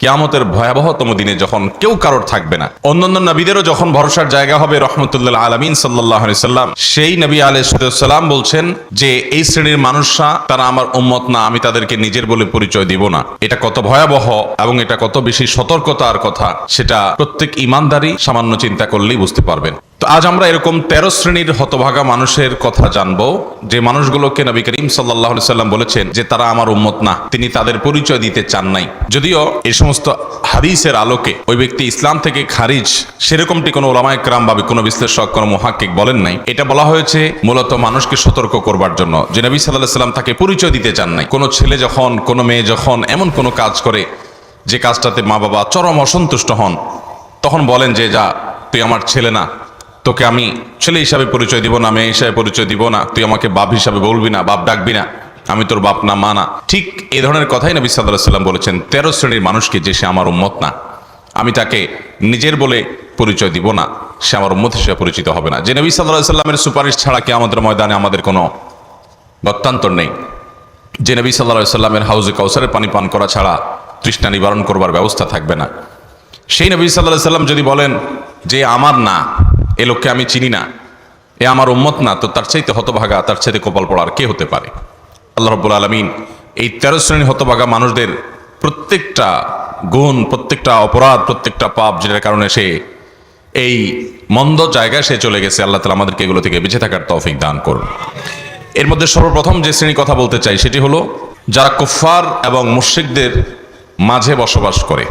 কিয়ামতের ভয়াবহতম দিনে যখন কেউ কারোর থাকবে না। অন্যান্য নবীদেরও যখন ভরসার জায়গা হবে রহমতুল্লাহ আলমিন সাল্লাহ সাল্লাম, সেই নবী আলাইসাল্লাম বলছেন যে, এই শ্রেণির মানুষরা, তারা আমার উম্মত না, আমি তাদেরকে নিজের বলে পরিচয় দিব না। এটা কত ভয়াবহ এবং এটা কত বেশি সতর্কতার কথা, সেটা প্রত্যেক ইমানদারি সামান্য চিন্তা করলেই বুঝতে পারবেন। তো আজ আমরা এরকম তেরো শ্রেণির হতভাগা মানুষের কথা জানব। যে মানুষগুলোকে নবী করিম সাল্লাহ সাল্লাম বলেছেন যে তারা আমার উম্মত না, তিনি তাদের পরিচয় দিতে চান নাই। যদিও এই সমস্ত হাদিসের আলোকে ওই ব্যক্তি ইসলাম থেকে খারিজ সেরকমটি কোনো ওলামায় ক্রাম বা কোনো বিশ্লেষক, কোনো মহাকিক বলেন নাই। এটা বলা হয়েছে মূলত মানুষকে সতর্ক করবার জন্য। যে নবী সাল্লাহ সাল্লাম তাকে পরিচয় দিতে চান নাই। কোনো ছেলে যখন, কোনো মেয়ে যখন এমন কোনো কাজ করে যে কাজটাতে মা বাবা চরম অসন্তুষ্ট হন, তখন বলেন যে, যা, তুই আমার ছেলে না। তোকে আমি ছেলে হিসাবে পরিচয় দিব না, মেয়ে হিসাবে পরিচয় দিব না। তুই আমাকে বাপ হিসাবে বলবি না, বাপ ডাকবি না। আমি তোর বাপ না, মা না। ঠিক এই ধরনের কথাই নবী সাল্লাহ সাল্লাম বলেছেন, তেরো শ্রেণির মানুষকে যে সে আমার উম্মত না। আমি তাকে নিজের বলে পরিচয় দিব না, সে আমার উম্মত হিসেবে পরিচিত হবে না। যে নবী সাল্লাহ সাল্লামের সুপারিশ ছাড়া কি আমাদের ময়দানে আমাদের কোনো গত্যান্তর নেই। যে নবী সাল্লাহ সাল্লামের হাউজে কাউসারের পানি পান করা ছাড়া তৃষ্ণা নিবারণ করবার ব্যবস্থা থাকবে না। সেই নবী সাল্লাহ সাল্লাম যদি বলেন যে আমার না এ লোককে আমি চিনি না। এ আমার উম্মত না, তো তার চাইতে হতভাগা, তার চাইতে কপাল পড়ার কে হতে পারে? আল্লাহ রব্বুল আলমিন এই তেরো শ্রেণি হতভাগা মানুষদের প্রত্যেকটা গুণ, প্রত্যেকটা অপরাধ, প্রত্যেকটা পাপ যেটার কারণে সে এই মন্দ জায়গায় সে চলে গেছে, আল্লাহ তালা আমাদেরকে এগুলো থেকে বেঁচে থাকার তৌফিক দান করুন। এর মধ্যে সর্বপ্রথম যে শ্রেণি কথা বলতে চাই, সেটি হলো যারা কুফফার এবং মুশ্রিকদের মাঝে বসবাস করে।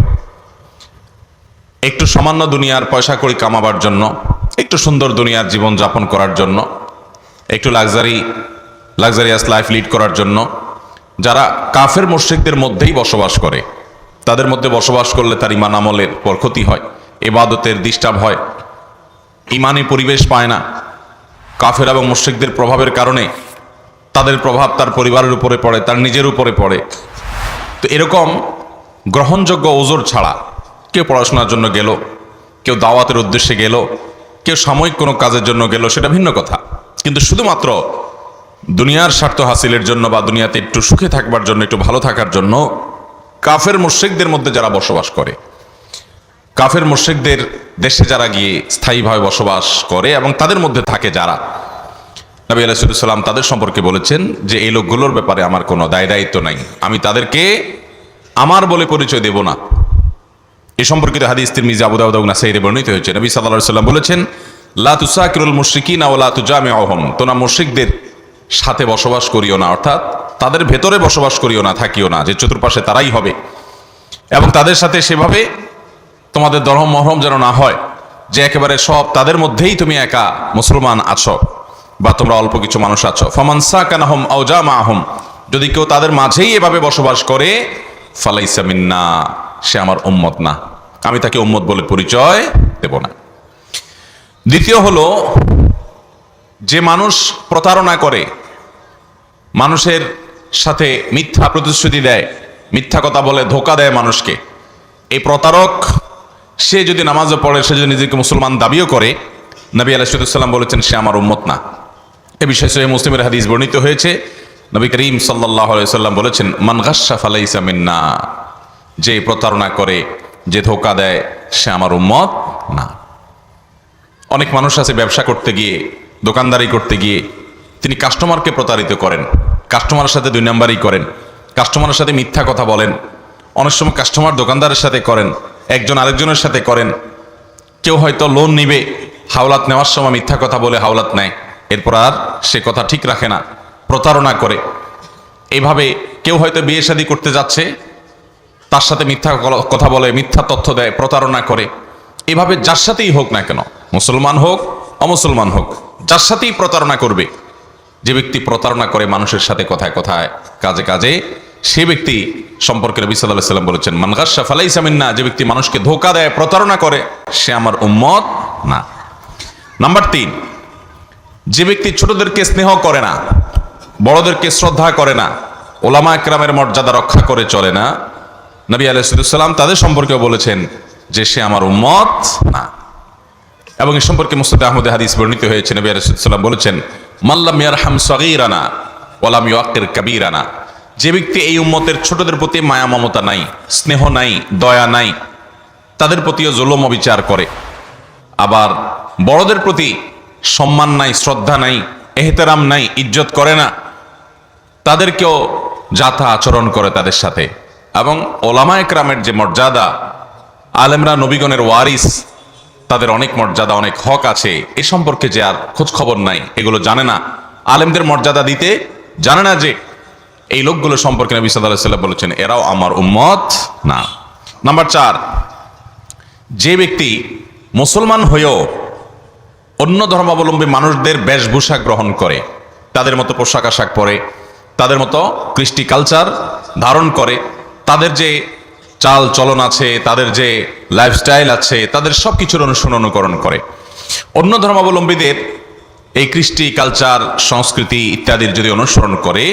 একটু সামান্য দুনিয়ার পয়সা করি কামাবার জন্য, একটু সুন্দর দুনিয়ার জীবন যাপন করার জন্য, একটু লাক্সারি লাক্সারিয়াস লাইফ লিড করার জন্য, যারা কাফের মুশ্রিকদের মধ্যেই বসবাস করে, তাদের মধ্যে বসবাস করলে তার ইমান আমলের পর ক্ষতি হয়, এবাদতের ডিস্টার্ব হয়, ইমানে পরিবেশ পায় না। কাফের এবং মুশ্রিকদের প্রভাবের কারণে তাদের প্রভাব তার পরিবারের উপরে পড়ে, তার নিজের উপরে পড়ে। তো এরকম গ্রহণযোগ্য ওজোর ছাড়া কেউ পড়াশোনার জন্য গেল? কেউ দাওয়াতের উদ্দেশ্যে গেল? কেউ সাময়িক কোনো কাজের জন্য গেল? সেটা ভিন্ন কথা। কিন্তু শুধুমাত্র দুনিয়ার স্বার্থ হাসিলের জন্য বা দুনিয়াতে একটু সুখে থাকবার জন্য, একটু ভালো থাকার জন্য কাফের মুশ্রিকদের মধ্যে যারা বসবাস করে, কাফের মুশ্রিকদের দেশে যারা গিয়ে স্থায়ীভাবে বসবাস করে এবং তাদের মধ্যে থাকে যারা, নবী আলাইসাল্লাম তাদের সম্পর্কে বলেছেন যে এই লোকগুলোর ব্যাপারে আমার কোনো দায় দায়িত্ব নাই। আমি তাদেরকে আমার বলে পরিচয় দেব না। এ সম্পর্কিত হাদিস তিরমিজি, আবু দাউদ এবং নাসাইরে বর্ণিত হয়েছে। নবী আলাইহি সাল্লাম বলেছেন, লা তুসাকিরুল মুশরিকিনা ওয়া লা তুজামিউহুম। তোমরা মুশরিকদের সাথে বসবাস করিও না, অর্থাৎ তাদের ভেতরে বসবাস করিও না, থাকিও না, যে চতুর্পাশে তারাই হবে। এবং তাদের সাথে সেভাবে তোমাদের দরহম মহরম যেন না হয়, যে একেবারে সব তাদের মধ্যেই তুমি একা মুসলমান আছো বা তোমরা অল্প কিছু মানুষ আছো। ফমানসা কানাহম আউজা মাহম যদি কেউ তাদের মাঝেই এভাবে বসবাস করে, ফালাইসা মিন্না। সে আমার উম্মত না। আমি তাকে উম্মত বলে পরিচয় দেব না। দ্বিতীয় হলো, যে মানুষ প্রতারণা করে, মানুষের সাথে মিথ্যা প্রতিশ্রুতি দেয়, মিথ্যা কথা বলে, ধোকা দেয় মানুষকে, এই প্রতারক, সে যদি নামাজও পড়ে, সে যদি নিজেকে মুসলমান দাবিও করে, নবী আলাইসাল্লাম বলেছেন, সে আমার উম্মত না। এ বিষয়ে সহি মুসলিমের হাদিস বর্ণিত হয়েছে। নবী করিম সাল্লাহ সাল্লাম বলেছেন, মান গাসা ফালাইসা মিন্না। যে প্রতারণা করে, যে ধোকা দেয়, সে আমার উম্মত না। অনেক মানুষ আছে ব্যবসা করতে গিয়ে, দোকানদারি করতে গিয়ে, তিনি কাস্টমারকে প্রতারিত করেন কাস্টমারের সাথে দুই নাম্বারই করেন কাস্টমারের সাথে মিথ্যা কথা বলেন, অনেক সময় কাস্টমার দোকানদারের সাথে করেন, একজন আরেকজনের সাথে করেন। কেউ হয়তো লোন নিবে, হাওলাত নেওয়ার সময় মিথ্যা কথা বলে হাওলাত নেয়, এরপর আর সে কথা ঠিক রাখে না, প্রতারণা করে। এভাবে কেউ হয়তো বিয়ে শাদী করতে যাচ্ছে তার সাথে মিথ্যা কথা বলে, মিথ্যা তথ্য দেয়, প্রতারণা করে। এভাবে যার সাথেই হোক না কেন, মুসলমান হোক, অমুসলমান হোক, যার সাথেই প্রতারণা করবে, যে ব্যক্তি প্রতারণা করে মানুষের সাথে কথায় কথায়, কাজে কাজে, সে ব্যক্তি সম্পর্কে নবী সাল্লাহ সাল্লাম বলেছেন মানগাসা ফালাই সামিন্না যে ব্যক্তি মানুষকে ধোকা দেয়, প্রতারণা করে, সে আমার উম্মত না। নাম্বার তিন, যে ব্যক্তি ছোটদেরকে স্নেহ করে না, বড়দেরকে শ্রদ্ধা করে না ওলামা একরামের মর্যাদা রক্ষা করে চলে না নবী আলাইসাল্লাম তাদের সম্পর্কেও বলেছেন যে সে আমার উম্মত না। এবং এ সম্পর্কে মুস্তাদ আহমদে হাদিস বর্ণিত হয়েছে। নবী আলাইসাল্লাম বলেছেন মাল্লাম সগীরানা ওলাম ইয়াকির কাবীরানা। যে ব্যক্তি এই উম্মতের ছোটদের প্রতি মায়া, মমতা নাই, স্নেহ নাই, দয়া নাই, তাদের প্রতিও জুলম বিচার করে। আবার বড়দের প্রতি সম্মান নাই, শ্রদ্ধা নাই, এহতেরাম নাই, ইজ্জত করে না। তাদেরকেও যাথা আচরণ করে তাদের সাথে। এবং ওলামা একরামের যে মর্যাদা, আলেমরা নবীগণের ওয়ারিস, তাদের অনেক মর্যাদা, অনেক হক আছে, এ সম্পর্কে যে আর খোঁজ খবর নাই, এগুলো জানে না। আলেমদের মর্যাদা দিতে জানে না যে এই লোকগুলো সম্পর্কে নবী সাল্লাহ সাল্লাম বলেছেন, এরাও আমার উম্মত না। নাম্বার চার, যে ব্যক্তি মুসলমান হয়েও অন্য ধর্মাবলম্বী মানুষদের বেশভূষা গ্রহণ করে, তাদের মতো পোশাক আশাক পরে, তাদের মতো কৃষ্টি কালচার ধারণ করে তাদের যে চাল চলন আছে, তাদের যে লাইফস্টাইল আছে, তাদের সব কিছুর অনুসরণ অনুকরণ করে। অন্য ধর্মাবলম্বীদের এই কৃষ্টি কালচার সংস্কৃতি ইত্যাদির যদি অনুসরণ করে,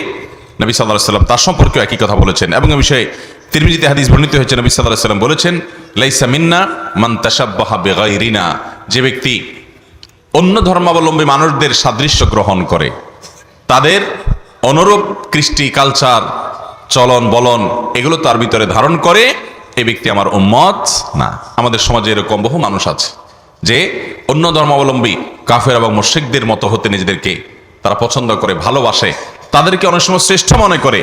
নবী সাল্লাহ সাল্লাম তার সম্পর্কেও একই কথা বলেছেন এবং এ বিষয়ে তিরমিজিতে হাদিস বর্ণিত হয়েছে, নবী সাল্লাহ সাল্লাম বলেছেন, লাইসা মিন্না মান তাসাব্বাহা বেগাইরিনা যে ব্যক্তি অন্য ধর্মাবলম্বী মানুষদের সাদৃশ্য গ্রহণ করে, তাদের অনুরূপ কৃষ্টি কালচার চলন বলন, এগুলো তার ভিতরে ধারণ করে এই ব্যক্তি আমার উম্মত না। আমাদের সমাজে এরকম বহু মানুষ আছে যে অন্য ধর্মাবলম্বী কাফের এবং মুশ্রিকদের মতো হতে নিজেদেরকে তারা পছন্দ করে, ভালোবাসে। তাদেরকে অনেক সময় শ্রেষ্ঠ মনে করে,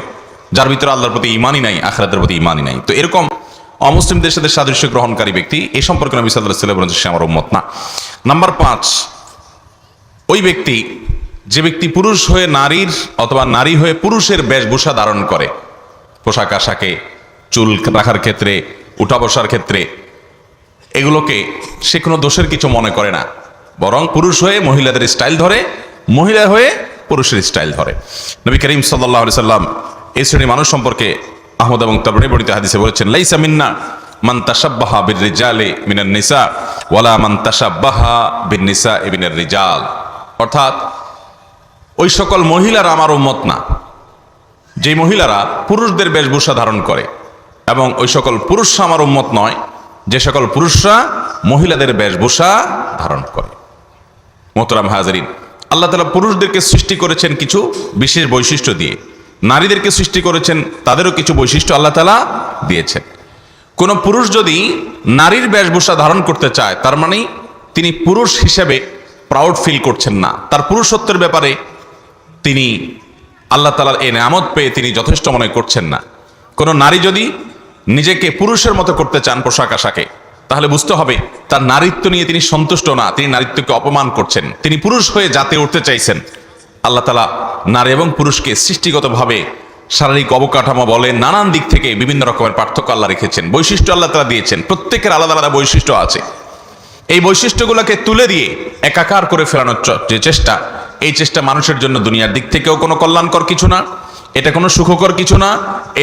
যার ভিতরে আল্লাহর প্রতি ইমানই নাই, আখরাতের প্রতি ইমানই নাই। তো এরকম অমুসলিমদের সাথে সাদৃশ্য গ্রহণকারী ব্যক্তি এই সম্পর্কে নবী সাল্লাহ সাল্লাম বলেছেন সে আমার উম্মত না। নাম্বার পাঁচ, ওই ব্যক্তি, যে ব্যক্তি পুরুষ হয়ে নারীর অথবা নারী হয়ে পুরুষের বেশভূষা ধারণ করে পোশাক আশাকে, চুল রাখার ক্ষেত্রে, উঠা বসার ক্ষেত্রে, এগুলোকে সে কোনো দোষের কিছু মনে করে না। বরং পুরুষ হয়ে মহিলাদের স্টাইল ধরে, মহিলা হয়ে পুরুষের স্টাইল ধরে। নবী করিম সাল্লাহ সাল্লাম এই শ্রেণির মানুষ সম্পর্কে আহমদ এবং তবরী বর্ণিত হাদিসে বলেছেন, লাইসা মিন্না মান তাসাব্বাহা বির রিজালে মিনান নিসা, ওয়ালা মান তাসাব্বাহা বিন নিসা ইবিনের রিজাল অর্থাৎ, ওই সকল মহিলারা আমার উম্মত না। যে মহিলারা পুরুষদের বেশভূষা ধারণ করে এবং ওই সকল পুরুষরা আমার উন্মত নয়, যে সকল পুরুষরা মহিলাদের বেশভূষা ধারণ করে। মোহতরাম হাজারিন, আল্লাহ তালা পুরুষদেরকে সৃষ্টি করেছেন কিছু বিশেষ বৈশিষ্ট্য দিয়ে। নারীদেরকে সৃষ্টি করেছেন, তাদেরও কিছু বৈশিষ্ট্য আল্লাহ তালা দিয়েছেন। কোন পুরুষ যদি নারীর বেশভূষা ধারণ করতে চায়, তার মানে তিনি পুরুষ হিসেবে প্রাউড ফিল করছেন না। তার পুরুষত্বের ব্যাপারে তিনি আল্লাহ তালার এই নামত পেয়ে তিনি যথেষ্ট মনে করছেন না। কোন নারী যদি নিজেকে পুরুষের মতো করতে চান পোশাক আশাকে, তাহলে বুঝতে হবে তার নারীত্ব নিয়ে তিনি সন্তুষ্ট না, তিনি নারীত্বকে অপমান করছেন। তিনি পুরুষ হয়ে জাতে উঠতে চাইছেন। আল্লাহ তালা নারী এবং পুরুষকে সৃষ্টিগতভাবে শারীরিক অবকাঠামো বলে নানান দিক থেকে বিভিন্ন রকমের পার্থক্য আল্লাহ রেখেছেন। বৈশিষ্ট্য আল্লাহ তালা দিয়েছেন। প্রত্যেকের আলাদা আলাদা বৈশিষ্ট্য আছে। এই বৈশিষ্ট্যগুলোকে তুলে দিয়ে একাকার করে ফেরানোর যে চেষ্টা এই চেষ্টা মানুষের জন্য দুনিয়ার দিক থেকেও কোনো কল্যাণকর কিছু না, এটা কোনো সুখকর কিছু না,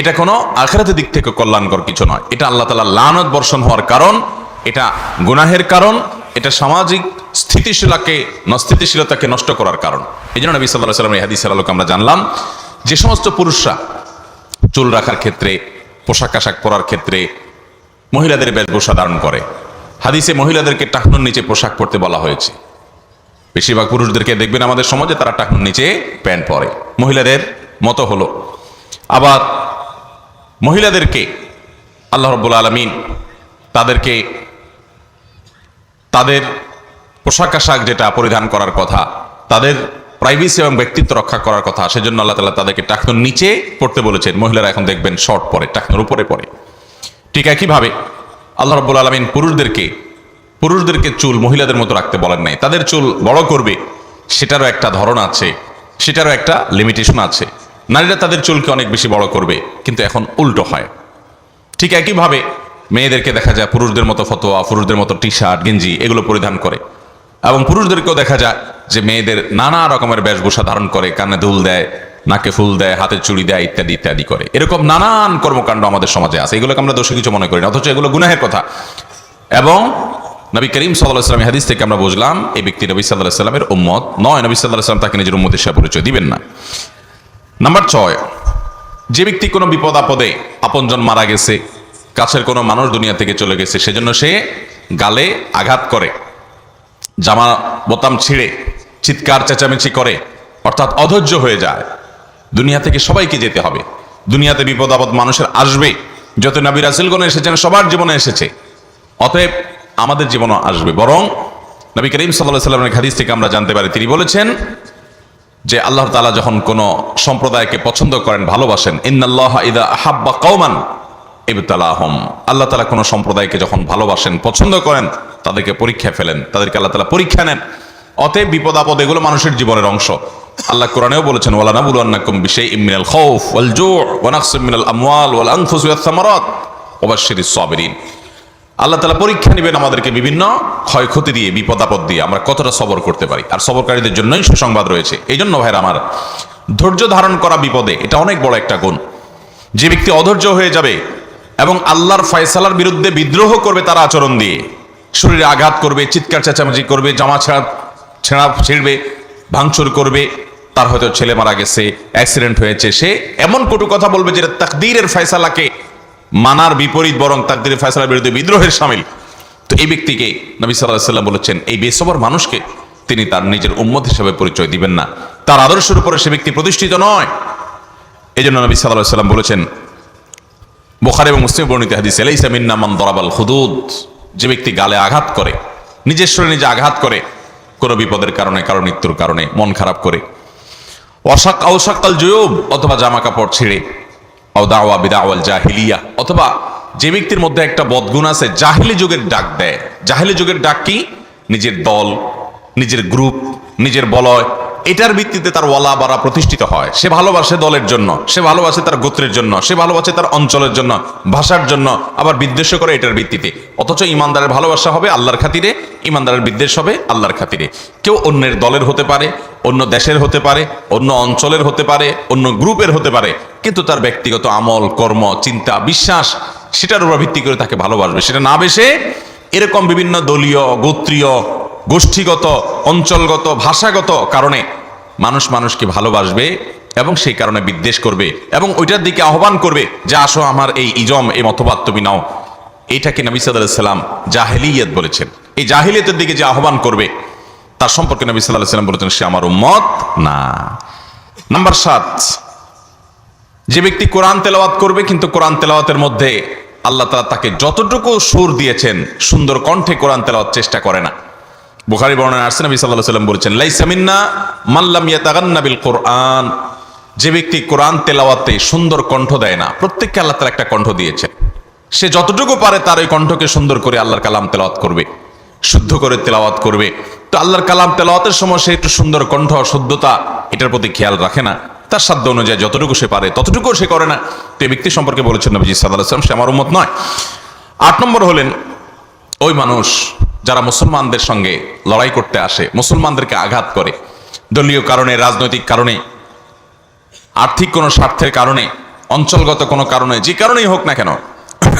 এটা কোনো আখেরাতের দিক থেকে কল্যাণকর কিছু নয়। এটা আল্লাহ তালা লানত বর্ষণ হওয়ার কারণ, এটা গুনাহের কারণ, এটা সামাজিক স্থিতিশীলাকে স্থিতিশীলতাকে নষ্ট করার কারণ। এই জন্য নবী সাল্লাহ সাল্লাম এই হাদিসের আলোকে আমরা জানলাম যে সমস্ত পুরুষরা চুল রাখার ক্ষেত্রে, পোশাক আশাক পরার ক্ষেত্রে মহিলাদের বেশভূষা ধারণ করে। হাদিসে মহিলাদেরকে টাকনুর নিচে পোশাক পরতে বলা হয়েছে। বেশিরভাগ পুরুষদেরকে দেখবেন আমাদের সমাজে তারা টাকনুর নিচে প্যান্ট পরে। মহিলাদের মতো হলো। আবার মহিলাদেরকে আল্লাহ রব্বুল আলমিন তাদেরকে তাদের পোশাক আশাক যেটা পরিধান করার কথা, তাদের প্রাইভেসি এবং ব্যক্তিত্ব রক্ষা করার কথা, সেজন্য আল্লাহ তালা তাদেরকে টাকনুর নিচে পড়তে বলেছেন। মহিলারা এখন দেখবেন শর্ট পরে টাকনুর উপরে পরে। ঠিক একইভাবে আল্লাহ রব্বুল আলমিন পুরুষদেরকে পুরুষদেরকে চুল মহিলাদের মতো রাখতে বলেন নাই। তাদের চুল বড় করবে, সেটারও একটা ধরন আছে, সেটারও একটা লিমিটেশন আছে। নারীরা তাদের চুলকে অনেক বেশি বড় করবে, কিন্তু এখন উল্টো হয়। ঠিক একইভাবে মেয়েদেরকে দেখা যায় পুরুষদের মতো ফতোয়া, পুরুষদের মতো টি শার্ট গেঞ্জি, এগুলো পরিধান করে। এবং পুরুষদেরকেও দেখা যায় যে মেয়েদের নানা রকমের বেশভূষা ধারণ করে, কানে দুল দেয়, নাকে ফুল দেয়, হাতে চুড়ি দেয়, ইত্যাদি ইত্যাদি করে। এরকম নানান কর্মকাণ্ড আমাদের সমাজে আছে, এগুলোকে আমরা দোষী কিছু মনে করি না, অথচ এগুলো গুনাহের কথা। এবং নবী করিম সাল্লাহ হাদিস থেকে আমরা বুঝলাম, এই ব্যক্তি নবী সাল্লাহ সাল্লামের উম্মত। নয়, নবী সাল্লাহ সাল্লাম তাকে নিজের উম্মতের সে পরিচয় দিবেন না। নাম্বার ছয়, যে ব্যক্তি কোনো বিপদ আপদে আপনজন মারা গেছে, কাছের কোনো মানুষ দুনিয়া থেকে চলে গেছে, সেজন্য সে গালে আঘাত করে, জামা বোতাম ছিঁড়ে, চিৎকার, চেঁচামেচি করে, অর্থাৎ অধৈর্য হয়ে যায়। দুনিয়া থেকে সবাইকে যেতে হবে। দুনিয়াতে বিপদ আপদ মানুষের আসবে। যত নবী রাসুলগণ এসেছেন, সবার জীবনে এসেছে। অতএব আমাদের জীবনও আসবে। বরং নবী করিম সাল্লাহ সাল্লামের হাদিস থেকে আমরা জানতে পারি, তিনি বলেছেন যে আল্লাহ তাআলা যখন কোনো সম্প্রদায়কে পছন্দ করেন, ভালোবাসেন, ইন্নাল্লাহ ইদা হাব্বা কওমান ইবতালাহম। আল্লাহ তালা কোনো সম্প্রদায়কে যখন ভালোবাসেন, পছন্দ করেন, তাদেরকে পরীক্ষা ফেলেন, তাদেরকে আল্লাহ তাআলা পরীক্ষা নেন। অতএব বিপদ আপদ এগুলো মানুষের জীবনের অংশ। আল্লাহ কোরআনেও বলেছেন, ওয়ালা নাবুলান্নাকুম বিশাইইম মিনাল খাউফ ওয়াল জু' ওয়া নাকসিম মিনাল আমওয়াল ওয়াল আনফুস ওয়াস সামারাত ওয়া সাবিরিন। আল্লাহ তালা পরীক্ষা নেবেন আমাদেরকে বিভিন্ন ক্ষয়ক্ষতি দিয়ে বিপদ আপদ দিয়ে। আমরা কতটা সবর করতে পারি? আর সবরকারীদের জন্যই সুসংবাদ রয়েছে। এই জন্য ভাইরা আমার, ধৈর্য ধারণ করা বিপদে, এটা অনেক বড় একটা গুণ। যে ব্যক্তি অধৈর্য হয়ে যাবে এবং আল্লাহর ফয়সালার বিরুদ্ধে বিদ্রোহ করবে তার আচরণ দিয়ে, শরীরে আঘাত করবে, চিৎকার, চেঁচামেচি করবে, জামা ছেঁড়া ছেঁড়া ছিঁড়বে, ভাঙচুর করবে, তার হয়তো ছেলে মারা গেছে, অ্যাক্সিডেন্ট হয়েছে, সে এমন কটু কথা বলবে যেটা তাকদীরের ফয়সালাকে মানার বিপরীত বরং তাকদীরের ফয়সালার বিরুদ্ধে বিদ্রোহের সামিল। তো এই ব্যক্তিকে নবী সাল্লাহ সাল্লাম বলেছেন, এই বেসবর মানুষকে তিনি তার নিজের উম্মত হিসাবে পরিচয় দিবেন না। তার আদর্শের উপরে সে ব্যক্তি প্রতিষ্ঠিত নয়। এই জন্য নবী সাল্লাহ সাল্লাম বলেছেন, বোখার এবং মুসলিম বর্ণিত হাদিস এলাইসা মিন্না মান দরাবাল হুদুদ যে ব্যক্তি গালে আঘাত করে, নিজের শরীরে নিজে আঘাত করে, কোনো বিপদের কারণে, কারও মৃত্যুর কারণে মন খারাপ করে। অশাক অশাকাল জয়ুব, অথবা জামা কাপড় ছিঁড়ে। ও দাওয়া বিদাওয়াল জাহিলিয়া। অথবা যে ব্যক্তির মধ্যে একটা বদগুণ আছে, জাহিলি যুগের ডাক দেয়। জাহিলি যুগের ডাক কি? নিজের দল, নিজের গ্রুপ, নিজের বলয়। এটার ভিত্তিতে তার ওয়ালা বাড়া প্রতিষ্ঠিত হয়। সে ভালোবাসে দলের জন্য, সে ভালোবাসে তার গোত্রের জন্য, সে ভালোবাসে তার অঞ্চলের জন্য, ভাষার জন্য, আবার বিদ্বেষ করে এটার ভিত্তিতে। অথচ ইমানদারের ভালোবাসা হবে আল্লাহর খাতিরে, ইমানদারের বিদ্বেষ হবে আল্লাহর খাতিরে। কেউ অন্যের দলের হতে পারে, অন্য দেশের হতে পারে, অন্য অঞ্চলের হতে পারে, অন্য গ্রুপের হতে পারে। কিন্তু তার ব্যক্তিগত আমল, কর্ম, চিন্তা, বিশ্বাস, সেটার উপর ভিত্তি করে তাকে ভালোবাসবে। সেটা না বেশে এরকম বিভিন্ন দলীয়, গোত্রীয়, গোষ্ঠীগত, অঞ্চলগত, ভাষাগত কারণে মানুষ মানুষকে ভালোবাসবে এবং সেই কারণে বিদ্বেষ করবে এবং ওইটার দিকে আহ্বান করবে যে, আসো আমার এই ইজম, এই মতবাদ তুমি নাও। এটাকে নবী সাল্লাম জাহেলিয়ত বলেছেন। এই জাহিলিয়তের দিকে যে আহ্বান করবে, তার সম্পর্কে নবী সাল্লাহ সাল্লাম বলেছেন, সে আমার উম্মত না। নাম্বার সাত যে ব্যক্তি কোরআন তেলাওয়াত করবে, কিন্তু কোরআন তেলাওয়াতের মধ্যে আল্লাহ তালা তাকে যতটুকু সুর দিয়েছেন, সুন্দর কণ্ঠে কোরআন তেলাওয়াত চেষ্টা করে না। বুখারি বর্ণনা আসছে, নবী সাল্লাহ সাল্লাম বলেছেন লাইসামিন্না মাল্লাম ইয়াতাগান্না বিল কোরআন। যে ব্যক্তি কোরআন তেলাওয়াতে সুন্দর কণ্ঠ দেয় না, প্রত্যেককে আল্লাহ তালা একটা কণ্ঠ দিয়েছে সে যতটুকু পারে তার ওই কণ্ঠকে সুন্দর করে আল্লাহর কালাম তেলাওয়াত করবে, শুদ্ধ করে তেলাওয়াত করবে। তো আল্লাহর কালাম তেলাওয়াতের সময় সে একটু সুন্দর কণ্ঠ শুদ্ধতা এটার প্রতি খেয়াল রাখে না। তার সাধ্য অনুযায়ী যতটুকু সে পারে ততটুকু সে করে না। তো এই ব্যক্তি সম্পর্কে বলেছেন নবীজি সাদা আসলাম সে আমার উম্মত নয়। আট নম্বর হলেন, ওই মানুষ যারা মুসলমানদের সঙ্গে লড়াই করতে আসে, মুসলমানদেরকে আঘাত করে, দলীয় কারণে, রাজনৈতিক কারণে, আর্থিক কোনো স্বার্থের কারণে, অঞ্চলগত কোনো কারণে, যে কারণেই হোক না কেন,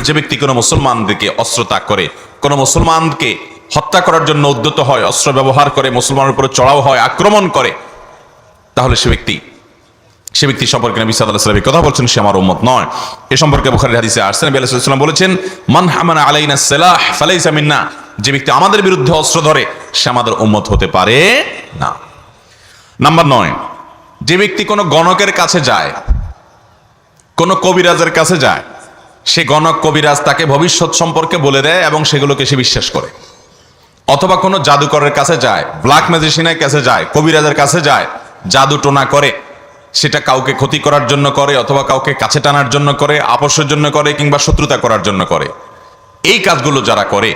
যে ব্যক্তি কোনো মুসলমানদেরকে অস্ত্র ত্যাগ করে, কোনো মুসলমানকে হত্যা করার জন্য উদ্যত হয়, অস্ত্র ব্যবহার করে, মুসলমানের উপরে চড়াও হয়, আক্রমণ করে, তাহলে সে ব্যক্তি সে ব্যক্তি সম্পর্কে নবী আলাইহি কথা বলছেন, সে আমার উম্মত নয়। এ সম্পর্কে বুখারীর হাদিসে আসছে, নবী আলাইহিস সালাম বলেছেন, মান হামানা আলাইনা সালাহ ফালাইসা মিন্না যে ব্যক্তি আমাদের বিরুদ্ধে অস্ত্র ধরে, সে আমাদের উম্মত হতে পারে না। নাম্বার নয়, যে ব্যক্তি কোনো গণকের কাছে যায়, কোনো কবিরাজের কাছে যায়, সে গণক, কবিরাজ তাকে ভবিষ্যৎ সম্পর্কে বলে দেয় এবং সেগুলোকে সে বিশ্বাস করে। অথবা কোনো জাদুকরের কাছে যায়, ব্ল্যাক ম্যাজিশিয়ানের কাছে যায়, কবিরাজের কাছে যায়, জাদু টোনা করে সেটা কাউকে ক্ষতি করার জন্য করে অথবা কাউকে কাছে টানার জন্য করে আপসের জন্য করে কিংবা শত্রুতা করার জন্য করে। এই কাজগুলো যারা করে,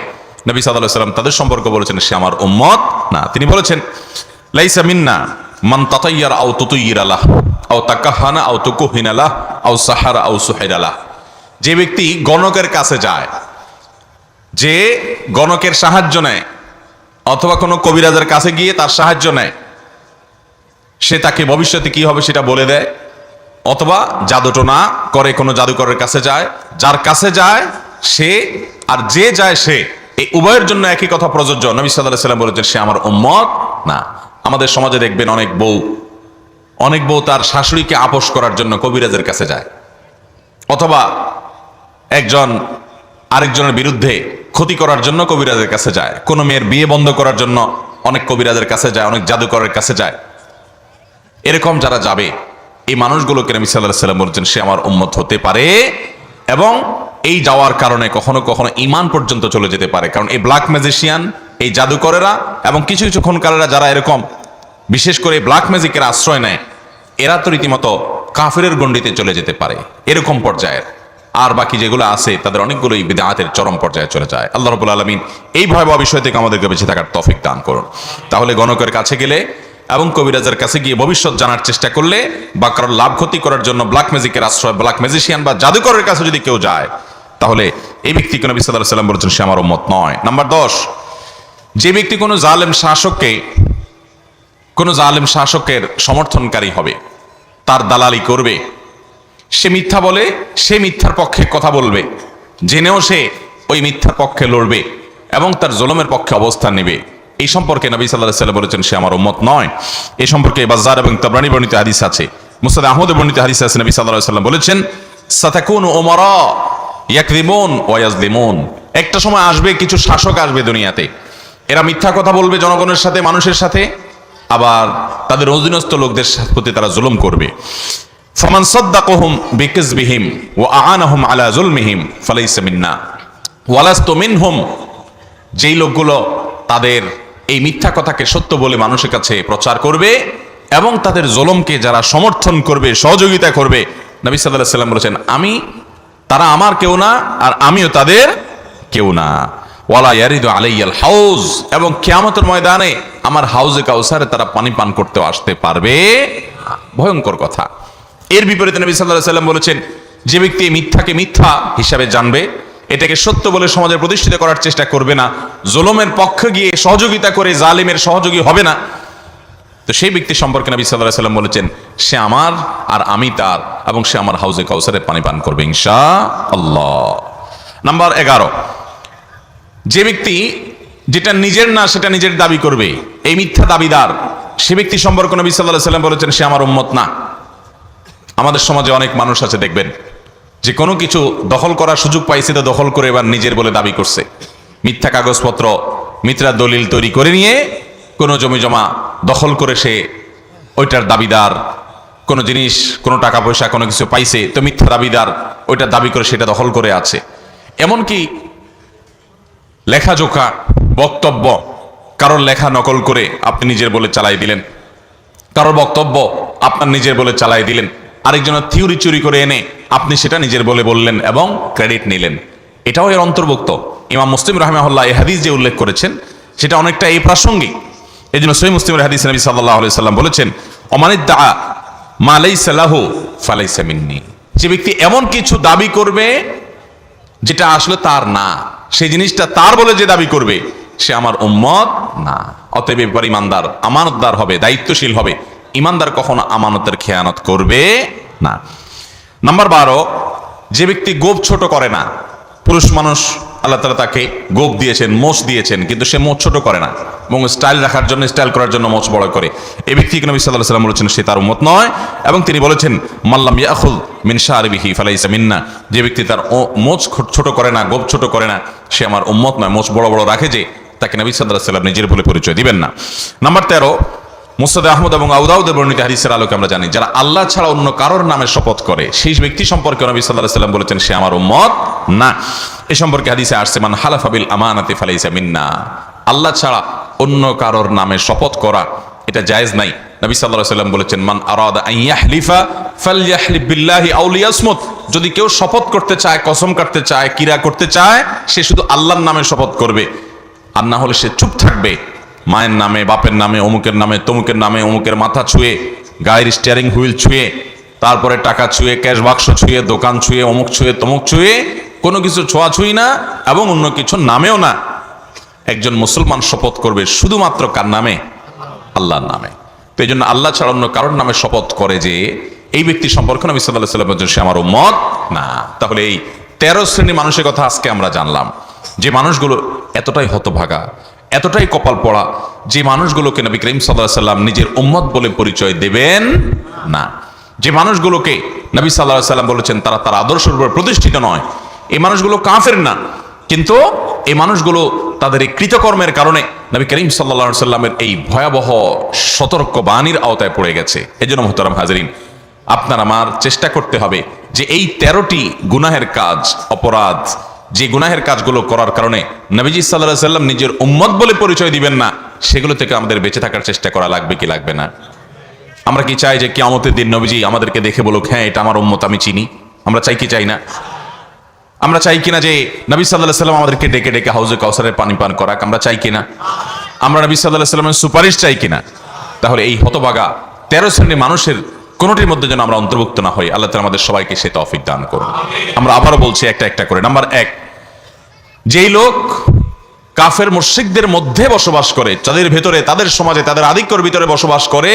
নবী সাল্লাহ সাল্লাম তাদের সম্পর্ক বলেছেন, সে আমার উম্মত না। তিনি বলেছেন, লাইসা মিন্না মান তাতাইয়ার আও তুতুইর আলাহ আও তাকাহানা আও তুকুহিন আলাহ আও সাহারা আও সুহের আলাহ যে ব্যক্তি গণকের কাছে যায়, যে গণকের সাহায্য নেয়, অথবা কোনো কবিরাজের কাছে গিয়ে তার সাহায্য নেয় সে তাকে ভবিষ্যতে কি হবে সেটা বলে দেয়। অথবা জাদুটোনা করে কোনো জাদুকরের কাছে যায়। যার কাছে যায় সে আর যে যায় সে। এই উভয়ের জন্য একই কথা প্রযোজ্য। নবী সাল্লাহ সাল্লাম বলেছেন, সে আমার উম্মত না। আমাদের সমাজে দেখবেন অনেক বউ অনেক বউ তার শাশুড়িকে আপোষ করার জন্য কবিরাজের কাছে যায়। অথবা একজন আরেকজনের বিরুদ্ধে ক্ষতি করার জন্য কবিরাজের কাছে যায়। কোনো মেয়ের বিয়ে বন্ধ করার জন্য অনেক কবিরাজের কাছে যায়, অনেক জাদুকরের কাছে যায়। এরকম যারা যাবে, এই মানুষগুলোকে নবী সাল্লাহ সাল্লাম বলছেন, সে আমার উম্মত হতে পারে এবং এই যাওয়ার কারণে কখনো কখনো ইমান পর্যন্ত চলে যেতে পারে। কারণ এই ব্ল্যাক ম্যাজিশিয়ান এই জাদুকরেরা এবং কিছু কিছু খুনকারেরা যারা এরকম বিশেষ করে ব্ল্যাক ম্যাজিকের আশ্রয় নেয়, এরা তো রীতিমতো কাফেরের গণ্ডিতে চলে যেতে পারে, এরকম পর্যায়ের। আর বাকি যেগুলো আছে, তাদের অনেকগুলোই বিদাহাতের চরম পর্যায়ে চলে যায়। আল্লাহ রবুল আলমিন এই ভয়াবহ বিষয় থেকে আমাদেরকে বেঁচে থাকার তফিক দান করুন। তাহলে গণকের কাছে গেলে এবং কবিরাজের কাছে গিয়ে ভবিষ্যৎ জানার চেষ্টা করলে বা কারোর লাভ ক্ষতি করার জন্য ব্ল্যাক ম্যাজিকের আশ্রয় ব্ল্যাক ম্যাজিশিয়ান বা জাদুকরের কাছে যদি কেউ যায়, তাহলে এই ব্যক্তি কোনো বিসাল্লাহ সাল্লাম বলেছেন, সে আমার মত নয়। নাম্বার দশ, যে ব্যক্তি কোনো জালেম শাসককে, কোনো জালেম শাসকের সমর্থনকারী হবে, তার দালালি করবে। সে মিথ্যা বলে, সে মিথ্যার পক্ষে কথা বলবে। জেনেও সে ওই মিথ্যার পক্ষে লড়বে এবং তার জলমের পক্ষে অবস্থান নেবে। এই সম্পর্কে নবী সাল্লাহ সাল্লাম বলেছেন, সে আমার উম্মত নয়। এই সম্পর্কে বাজার এবং তবরানি বর্ণিত হাদিস আছে। মুসাদ আহমদ বর্ণিত হাদিস আছে, নবী সাল্লাহ সাল্লাম বলেছেন, সাতাকুন ওমরা ইয়াকদিমুন ওয়াজলিমুন একটা সময় আসবে, কিছু শাসক আসবে দুনিয়াতে। এরা মিথ্যা কথা বলবে জনগণের সাথে, মানুষের সাথে, আবার তাদের অধীনস্থ লোকদের প্রতি তারা জুলুম করবে। ফমান সদ্দাকহুম বিকিজবিহিম ওয়া আআনাহুম আলা জুলমিহিম ফালাইসা মিন্না। ওয়ালাস্তু মিনহুম, যেই লোকগুলো তাদের এই মিথ্যা কথাকে সত্য বলে মানুষের কাছে প্রচার করবে এবং তাদের জলমকে যারা সমর্থন করবে, সহযোগিতা করবে, নবী সাল্লাহ সাল্লাম বলেছেন, আমি, তারা আমার কেউ না আর আমিও তাদের কেউ না ওয়ালা ইয়ারিদু আলাইয়াল হাউজ এবং কিয়ামতের ময়দানে আমার হাউজে কাউসারে তারা পানি পান করতে আসতে পারবে। ভয়ঙ্কর কথা এর বিপরীতে নবী সাল্লাহ সাল্লাম বলেছেন, যে ব্যক্তি মিথ্যাকে মিথ্যা হিসাবে জানবে এটাকে সত্য বলে সমাজে প্রতিষ্ঠিত করার চেষ্টা করবে না। জোলমের পক্ষে গিয়ে সহযোগিতা করে জালিমের সহযোগী হবে না। তো সেই ব্যক্তি সম্পর্কে নবী সাল্লাহ সাল্লাম বলেছেন, সে আমার আর আমি তার এবং সে আমার হাউজে কাউসারে পানি পান করবে ইনশা আল্লাহ নাম্বার এগারো, যে ব্যক্তি যেটা নিজের না সেটা নিজের দাবি করবে, এই মিথ্যা দাবিদার, সে ব্যক্তি সম্পর্কে নবী সাল্লাহ সাল্লাম বলেছেন, সে আমার উম্মত না। আমাদের সমাজে অনেক মানুষ আছে, দেখবেন। যে কোনো কিছু দখল করার সুযোগ পাইছে তো দখল করে এবার নিজের বলে দাবি করছে। মিথ্যা কাগজপত্র, মিথ্যা দলিল তৈরি করে নিয়ে কোনো জমি জমা দখল করে সে ওইটার দাবিদার, কোনো জিনিস, কোনো টাকা পয়সা, কোনো কিছু পাইছে তো মিথ্যা দাবিদার ওইটার দাবি করে সেটা দখল করে আছে। এমনকি লেখাজোখা, বক্তব্য, কারোর লেখা নকল করে আপনি নিজের বলে চালাই দিলেন। কারোর বক্তব্য আপনার নিজের বলে চালাই দিলেন। আরেকজনের থিওরি চুরি করে এনে আপনি সেটা নিজের বলে বললেন এবং ক্রেডিট নিলেন। এটাও এর অন্তর্ভুক্ত। ইমাম মুসলিম রহমাহুল্লাহ এই হাদিস যে উল্লেখ করেছেন, সেটা অনেকটা এই প্রাসঙ্গিক। এই জন্য সহি মুসলিমের হাদিস নবী সাল্লাহ সাল্লাম বলেছেন অমানিত দা মালাই সাল্লাহু ফালাইসা মিন্নি। যে ব্যক্তি এমন কিছু দাবি করবে যেটা আসলে তার না। সেই জিনিসটা তার বলে যে দাবি করবে, সে আমার উম্মত না। অতএব এবার ইমানদার, আমানতদার হবে, দায়িত্বশীল হবে। ইমানদার কখনো আমানতের খেয়ানত করবে না। নাম্বার বারো, যে ব্যক্তি গোপ ছোট করে না, পুরুষ মানুষ আল্লাহ তালা তাকে গোপ দিয়েছেন, মোচ দিয়েছেন, কিন্তু সে মোচ ছোট করে না এবং স্টাইল রাখার জন্য, স্টাইল করার জন্য মোচ বড় করে। এই ব্যক্তিকে নবী সাল্লাহ সাল্লাম বলেছেন, সে তার উম্মত নয় এবং তিনি বলেছেন মাল্লাম ইয়াহুল মিনসা আরবিহি ফালাইসা মিন্না যে ব্যক্তি তার মোচ ছোট করে না, গোপ ছোট করে না, সে আমার উম্মত নয়। মোচ বড় বড় রাখে যে, তাকে নবী সাল্লাহ সাল্লাম নিজের বলে পরিচয় দিবেন না। নাম্বার তেরো মুসাদ আহমদ এবং আউদাউদের বর্ণিত হাদিসের আলোকে আমরা জানি, যারা আল্লাহ ছাড়া অন্য কারোর নামে শপথ করে, সেই ব্যক্তি সম্পর্কে নবী সাল্লাহ সাল্লাম বলেছেন, সে আমার উম্মত না। এ সম্পর্কে হাদিসে আসছে, মান হালাফাবিল আমানাতে ফালাইসা মিন্না। আল্লাহ ছাড়া অন্য কারোর নামে শপথ করা, এটা জায়েজ নাই। নবী সাল্লাহ সাল্লাম বলেছেন, মান আরাদা আন ইয়াহলিফা ফালইয়াহলিফ বিল্লাহি আও লিয়াসমুত যদি কেউ শপথ করতে চায়, কসম কাটতে চায় কিরা করতে চায়, সে শুধু আল্লাহর নামে শপথ করবে, আর না হলে সে চুপ থাকবে। মায়ের নামে, বাপের নামে, অমুকের নামে, তমুকের নামে, অমুকের মাথা ছুঁয়ে গায়ের স্টিয়ারিং হুইল ছুঁয়ে, তারপরে টাকা ছুঁয়ে ক্যাশ বাক্স ছুঁয়ে, দোকান ছুঁয়ে, অমুক ছুঁয়ে, তমুক ছুঁয়ে, কোনো কিছু ছোঁয়া ছুঁই না এবং অন্য কিছু নামেও না। একজন মুসলমান শপথ করবে শুধুমাত্র কার নামে? আল্লাহর নামে। তো এই জন্য আল্লাহ ছাড়া অন্য কারোর নামে শপথ করে যে এই ব্যক্তি সম্পর্কে নবী সাল্লাহ সাল্লাম সে আমার উম্মত না। তাহলে এই তেরো শ্রেণি মানুষের কথা আজকে আমরা জানলাম। যে মানুষগুলো এতটাই হতভাগা এতটাই কপাল পড়া যে মানুষগুলোকে নবী করিম সাল্লাহ সাল্লাম নিজের উম্মত বলে পরিচয় দেবেন না। যে মানুষগুলোকে নবী সাল্লাহ সাল্লাম বলেছেন, তারা তার আদর্শের উপর প্রতিষ্ঠিত নয়। এই মানুষগুলো কাফের না। কিন্তু এই মানুষগুলো তাদের এই কৃতকর্মের কারণে নবী করিম সাল্লা সাল্লামের এই ভয়াবহ সতর্ক বাণীর আওতায় পড়ে গেছে। এই জন্য মোহতারাম হাজরিন, আপনার আমার চেষ্টা করতে হবে যে এই তেরোটি গুনাহের কাজ, অপরাধ যে গুনাহের কাজগুলো করার কারণে নবীজি সাল্লাহ সাল্লাম নিজের উম্মত বলে পরিচয় দিবেন না, সেগুলো থেকে আমাদের বেঁচে থাকার চেষ্টা করা লাগবে কি লাগবে না? আমরা কি চাই যে কিয়ামতের দিন নবীজি আমাদেরকে দেখে বলুক হ্যাঁ এটা আমার উম্মত, আমি চিনি। আমরা চাই কি চাই না? আমরা চাই কিনা যে নবী সাল্লাহ সাল্লাম আমাদেরকে ডেকে ডেকে হাউজে কাউসারের পানি পান করাক, আমরা চাই কিনা আমরা নবী সাল্লাহ সাল্লামের সুপারিশ চাই কিনা তাহলে এই হতবাগা তেরো শ্রেণির মানুষের কোনটির মধ্যে যেন আমরা অন্তর্ভুক্ত না হই, আল্লাহ তালা আমাদের সবাইকে সে তফিক দান করুন। আমরা আবারও বলছি একটা একটা করে। নাম্বার এক যেই লোক কাফের মুশরিকদের মধ্যে বসবাস করে তাদের ভেতরে, তাদের সমাজে, তাদের আধিক্যর ভিতরে বসবাস করে,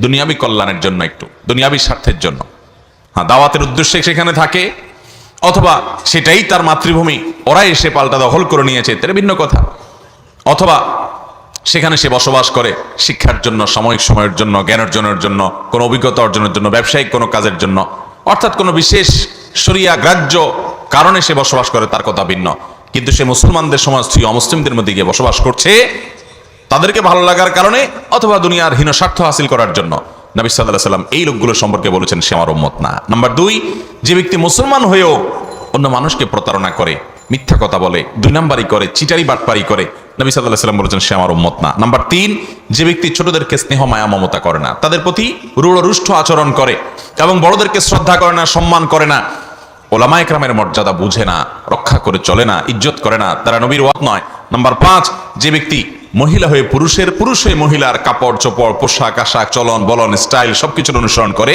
দুনিয়াবি কল্যাণের জন্য একটু, দুনিয়াবি স্বার্থের জন্য। হ্যাঁ দাওয়াতের উদ্দেশ্যে সেখানে থাকে, অথবা সেটাই তার মাতৃভূমি, ওরাই এসে পাল্টা দখল করে নিয়েছে তার ভিন্ন কথা। অথবা সেখানে সে বসবাস করে, শিক্ষার জন্য, সাময়িক সময়ের জন্য, জ্ঞান অর্জনের জন্য, কোনো অভিজ্ঞতা অর্জনের জন্য, ব্যবসায়িক কোনো কাজের জন্য, অর্থাৎ কোনো বিশেষ সরিয়া গ্রাহ্য কারণে সে বসবাস করে, তার কথা ভিন্ন। কিন্তু সে মুসলমানদের সমাজ থেকে অমুসলিমদের মধ্যে গিয়ে বসবাস করছে তাদেরকে ভালো লাগার কারণে অথবা দুনিয়ার হীন স্বার্থ হাসিল করার জন্য। নবী সাল্লাহ সাল্লাম এই লোকগুলো সম্পর্কে বলেছেন, সে আমার উম্মত না। নাম্বার দুই, যে ব্যক্তি মুসলমান হয়েও অন্য মানুষকে প্রতারণা করে, মিথ্যা কথা বলে দুই নাম্বারই করে, চিটারি বাটপারি করে, নবী সাল্লাহ সাল্লাম বলেছেন, সে আমার উম্মত না। নাম্বার তিন, যে ব্যক্তি ছোটদেরকে স্নেহ মায়া মমতা করে না, তাদের প্রতি রূঢ় রুষ্ট আচরণ করে এবং বড়দেরকে শ্রদ্ধা করে না, সম্মান করে না ওলামা একরামের মর্যাদা বুঝে না, রক্ষা করে চলে না, ইজ্জত করে না, তারা নবীর ওয়াত নয়। নাম্বার পাঁচ, যে ব্যক্তি মহিলা হয়ে পুরুষের, পুরুষ হয়ে মহিলার কাপড়, চোপড়, পোশাক, আশাক, চলন, বলন, স্টাইল সবকিছুর অনুসরণ করে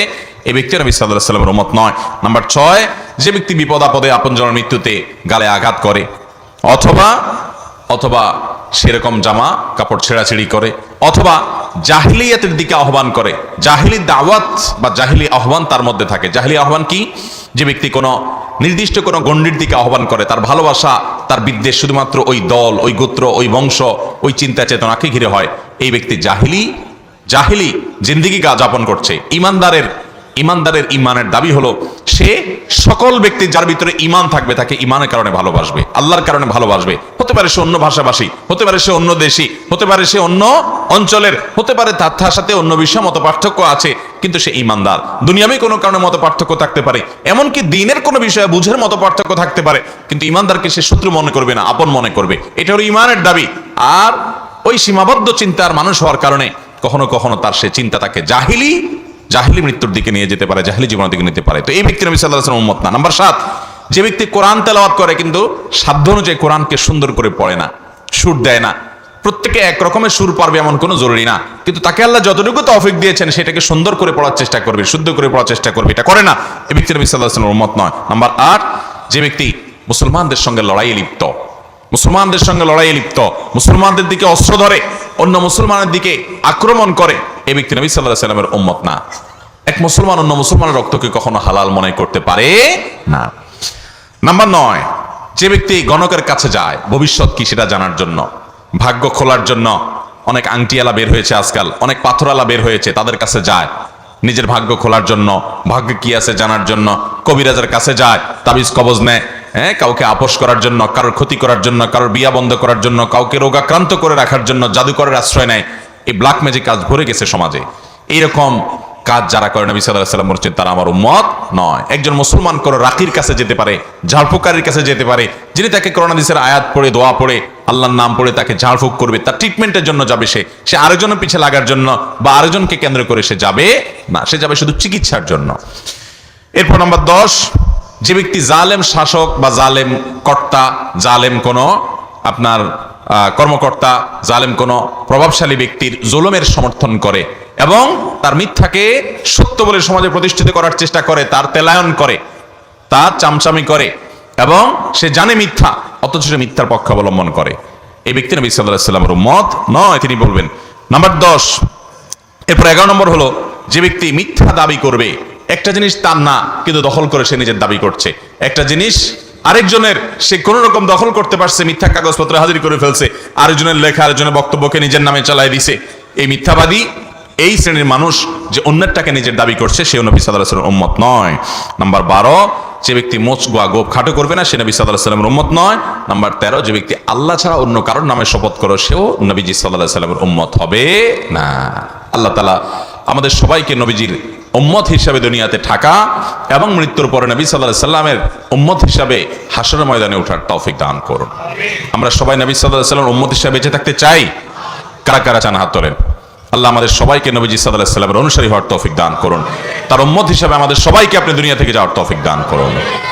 এই ব্যক্তি নবী সাল্লাহ সাল্লামের মত নয়। নাম্বার ছয়, যে ব্যক্তি বিপদ আপদে আপনজনের মৃত্যুতে গালে আঘাত করে অথবা অথবা সেরকম জামা, কাপড় ছেঁড়াছেড়ি করে, অথবা জাহিলিয়াতের দিকে আহ্বান করে। জাহিলি দাওয়াত বা জাহিলি আহ্বান তার মধ্যে থাকে। জাহিলি আহ্বান কি? যে ব্যক্তি কোনো নির্দিষ্ট কোনো গণ্ডির দিকে আহ্বান করে, তার ভালোবাসা, তার বিদ্বেষ শুধুমাত্র ওই দল, ওই গোত্র, ওই বংশ, ওই চিন্তা চেতনাকে ঘিরে হয়। এই ব্যক্তি জাহিলি জাহিলি জিন্দিগি গা যাপন করছে। ইমানদারের ইমানদারের ইমানের দাবি হলো, সে সকল ব্যক্তি যার ভিতরে ইমান থাকবে, তাকে ইমানের কারণে ভালোবাসবে, আল্লাহর কারণে ভালোবাসবে। হতে পারে সে অন্য ভাষাভাষী, হতে পারে সে অন্য দেশি, হতে পারে সে অন্য অঞ্চলের হতে পারে তার সাথে অন্য বিষয়ে মত পার্থক্য আছে, কিন্তু সে ইমানদার। দুনিয়াবি কোনো কারণে মত পার্থক্য থাকতে পারে। এমনকি দিনের কোনো বিষয়ে বুঝের মতো পার্থক্য থাকতে পারে, কিন্তু ইমানদারকে সে শত্রু মনে করবে না, আপন মনে করবে। এটা হলো ইমানের দাবি। আর ওই সীমাবদ্ধ চিন্তার মানুষ হওয়ার কারণে কখনো কখনো তার সে চিন্তা তাকে জাহিলি জাহিলি মৃত্যুর দিকে নিয়ে যেতে পারে, জাহিলি জীবনের দিকে নিতে পারে। তো এই ব্যক্তি নবী সাল্লাহ সাল্লাম উম্মত না। নাম্বার সাত, যে ব্যক্তি কোরআন তেলাওয়াত করে কিন্তু সাধ্য অনুযায়ী কোরআনকে সুন্দর করে পড়ে না, সুর দেয় না প্রত্যেকে এক রকমের সুর পারবে এমন কোনো জরুরি না। কিন্তু তাকে আল্লাহ যতটুকু তৌফিক দিয়েছেন, সেটাকে সুন্দর করে পড়ার চেষ্টা করবে, শুদ্ধ করে পড়ার চেষ্টা করবে। এটা করে না। এই ব্যক্তি নবী সাল্লাহ উম্মত নয়। নাম্বার আট, যে ব্যক্তি মুসলমানদের সঙ্গে লড়াইয়ে লিপ্ত, মুসলমানদের সঙ্গে লড়াইয়ে লিপ্ত, মুসলমানদের দিকে অস্ত্র ধরে, অন্য মুসলমানের দিকে আক্রমণ করে এই ব্যক্তি নবী সাল্লাহ সাল্লামের উম্মত না। এক মুসলমান অন্য মুসলমানের রক্তকে কখনো হালাল মনে করতে পারে না। নাম্বার নয়, যে ব্যক্তি গণকের কাছে যায়, ভবিষ্যৎ কি সেটা জানার জন্য। ভাগ্য খোলার জন্য অনেক আংটিয়ালা বের হয়েছে আজকাল, অনেক পাথরালা বের হয়েছে, তাদের কাছে যায়। নিজের ভাগ্য খোলার জন্য, ভাগ্য কি আছে জানার জন্য, কবিরাজের কাছে যায়, তাবিজ কবজ নেয় হ্যাঁ কাউকে আপোষ করার জন্য, কারোর ক্ষতি করার জন্য, কারোর বিয়া বন্ধ করার জন্য, কাউকে রোগাক্রান্ত করে রাখার জন্য, জাদুকরের আশ্রয় নেয়। এই ব্ল্যাক ম্যাজিক কাজ ভরে গেছে সমাজে। এইরকম কাজ যারা করে, নবী সাল্লাহ সাল্লাম বলছেন, তারা আমার উম্মত নয়। একজন মুসলমান করে রাকির কাছে যেতে পারে, ঝাড়ফুকারির কাছে যেতে পারে, যিনি তাকে করোনা দিসের আয়াত পড়ে, দোয়া পড়ে, আল্লাহর নাম পড়ে তাকে ঝাড়ফুক করবে, তার ট্রিটমেন্টের জন্য যাবে সে। সে আরেকজনের পিছিয়ে লাগার জন্য বা আরেকজনকে কেন্দ্র করে সে যাবে না, সে যাবে শুধু চিকিৎসার জন্য। এরপর নম্বর দশ, যে ব্যক্তি জালেম শাসক বা জালেম কর্তা, জালেম কোনো, আপনার কর্মকর্তা, জালেম কোনো প্রভাবশালী ব্যক্তির জুলুমের সমর্থন করে এবং তার মিথ্যাকে সত্য বলে সমাজে প্রতিষ্ঠিত করার চেষ্টা করে, তার তেলায়ন করে তার চামচামি করে এবং সে জানে মিথ্যা, অথচ সে মিথ্যার পক্ষ অবলম্বন করে। এই ব্যক্তি নবী সাল্লাহ সাল্লামের মত নয়, তিনি বলবেন। নাম্বার দশ, এরপর এগারো নম্বর হলো, যে ব্যক্তি মিথ্যা দাবি করবে, একটা জিনিস তার না, কিন্তু দখল করে সে নিজের দাবি করছে। একটা জিনিস আরেকজনের সে কোন রকম দখল করতে পারছে, মিথ্যা কাগজপত্র হাজির করে ফেলছে, আরেকজনের লেখা আরেকজনের বক্তব্যকে নিজের নামে চালাই দিছে। এই মিথ্যাবাদী, এই শ্রেণির মানুষ যে অন্যেরটাকে নিজের দাবি করছে সে নবী সাল্লামের উম্মত নয়। নাম্বার বারো, যে ব্যক্তি মোচ গোয়া গোপ খাটো করবে না, সে নবী সাল্লাহ সাল্লামের উম্মত নয়। নাম্বার তেরো, যে ব্যক্তি আল্লাহ ছাড়া অন্য কারোর নামে শপথ করো, সেও নবীজি সাল্লাহ সাল্লামের উম্মত হবে না। আল্লাহ তালা আমাদের সবাইকে নবীজির উম্মত হিসাবে দুনিয়াতে থাকা এবং মৃত্যুর পরে নবী সাল্লাহ সাল্লামের উম্মত হিসাবে হাসর ময়দানে ওঠার তৌফিক দান করুন। আমরা সবাই নবী সাল্লাহ সাল্লামের উম্মত হিসাবে বেঁচে থাকতে চাই। কারা কারা চান হাত তোলেন? আল্লাহ আমাদের সবাইকে নবীজি সাল্লাহ সাল্লামের অনুসারী হওয়ার তৌফিক দান করুন। তার উম্মত হিসাবে আমাদের সবাইকে আপনি দুনিয়া থেকে যাওয়ার তৌফিক দান করুন।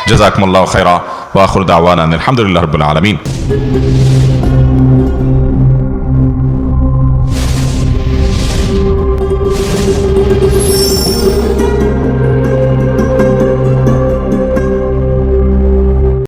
জাজাকমুল্লাহ খাইরা ওয়াখুর দাওয়ান আলহামদুলিল্লাহ রবিল আলমিন।